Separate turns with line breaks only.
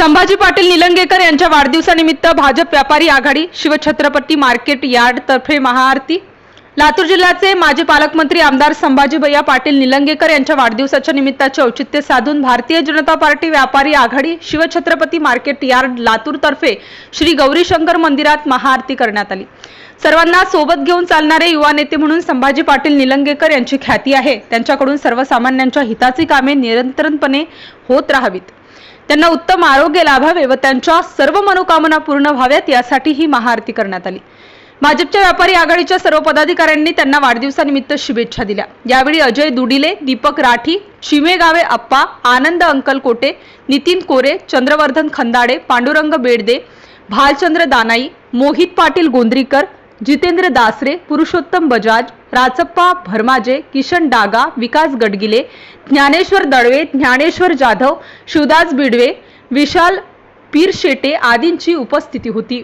संभाजी पाटील निलंगेकर यांच्या वाढदिवसानिमित्त भाजप व्यापारी आघाडी शिवछत्रपती मार्केट यार्ड तर्फे महाआरती लातूर जिल्ह्याचे माजी पालकमंत्री आमदार संभाजीभैया पाटील निलंगेकर यांच्या वाढदिवसाच्या निमित्ताचे औचित्य साधून भारतीय जनता पार्टी व्यापारी आघाडी शिवछत्रपती मार्केट यार्ड लातूरतर्फे श्री गौरीशंकर मंदिरात महाआरती करण्यात आली. सर्वांना सोबत घेऊन चालणारे युवा नेते म्हणून संभाजी पाटील निलंगेकर यांची ख्याती आहे. त्यांच्याकडून सर्वसामान्यांच्या हिताची कामे निरंतरपणे होत राहावीत. त्यांना उत्तम आरोग्य लाभावे व त्यांच्या सर्व मनोकामना पूर्ण व्हाव्यात यासाठी ही महाआरती करण्यात आली. भाजपच्या व्यापारी आघाडीच्या सर्व पदाधिकाऱ्यांनी त्यांना वाढदिवसानिमित्त शुभेच्छा दिल्या. यावेळी अजय दुडिले दीपक राठी चिमेगावे अप्पा आनंद अंकल कोटे नितीन कोरे चंद्रवर्धन खंदाडे पांडुरंग बेडदे भालचंद्र दानाई मोहित पाटील गोंद्रीकर जितेंद्र दासरे पुरुषोत्तम बजाज राचप्पा भरमाजे किशन डागा विकास गडगिले ज्ञानेश्वर दळवे ज्ञानेश्वर जाधव शिवदास बिडवे विशाल पीरशेटे आदींची उपस्थिती होती.